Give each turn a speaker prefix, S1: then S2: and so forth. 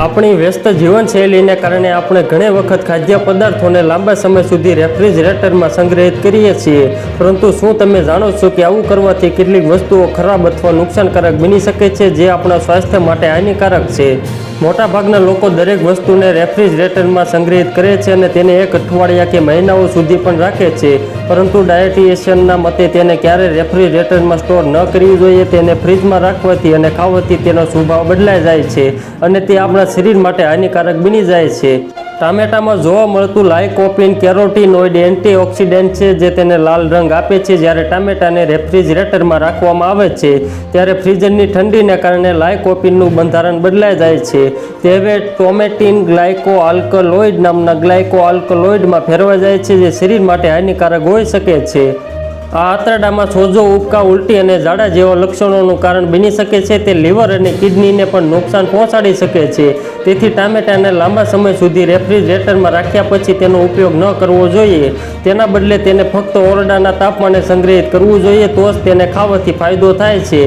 S1: આપણી વ્યસ્ત જીવનશૈલીને કારણે આપણે ઘણી વખત ખાદ્ય પદાર્થોને લાંબા સમય સુધી રેફ્રિજરેટરમાં સંગ્રહિત કરીએ છીએ. પરંતુ શું તમે જાણો છો કે આવું કરવાથી કેટલીક વસ્તુઓ ખરાબ અથવા નુકસાનકારક બની શકે છે જે આપણા સ્વાસ્થ્ય માટે હાનિકારક છે? મોટાભાગના લોકો દરેક વસ્તુને રેફ્રિજરેટરમાં સંગ્રહિત કરે છે અને તેને એક અઠવાડિયા કે મહિનાઓ સુધી પણ રાખે છે. પરંતુ ડાયટિશિયનના મતે તેને ક્યારે રેફ્રિજરેટરમાં સ્ટોર ન કરવી જોઈએ. તેને ફ્રીજમાં રાખવાથી અને ખાવાથી તેનો સ્વભાવ બદલાઈ જાય છે અને તે આપણા શરીર માટે હાનિકારક બની જાય છે. ટામેટામાં જોવા મળતું લાઇકોપિન કેરોટીનોઇડ એન્ટીઓક્સિડન્ટ છે, જે તેને લાલ રંગ આપે છે. જ્યારે ટામેટાને રેફ્રિજરેટરમાં રાખવામાં આવે છે, ત્યારે ફ્રીઝરની ઠંડીને કારણે લાઇકોપિનનું બંધારણ બદલાઈ જાય છે. તેવે ટોમેટીન ગ્લાયકો આલ્કલોઇડ નામના ગ્લાયકો આલ્કલોઇડમાં ફેરવાઈ જાય છે, જે શરીર માટે હાનિકારક હોઈ શકે છે. આ આંતરડામાં સોજો, ઉબકા, ઉલટી અને ઝાડા જેવા લક્ષણોનું કારણ બની શકે છે. તે લીવર અને કિડનીને પણ નુકસાન પહોંચાડી શકે છે. તેથી ટામેટાને લાંબા સમય સુધી રેફ્રિજરેટરમાં રાખ્યા પછી તેનો ઉપયોગ ન કરવો જોઈએ. તેના બદલે તેને ફક્ત ઓરડાના તાપમાને સંગ્રહિત કરવું જોઈએ તો જ તેને ખાવાથી ફાયદો થાય છે.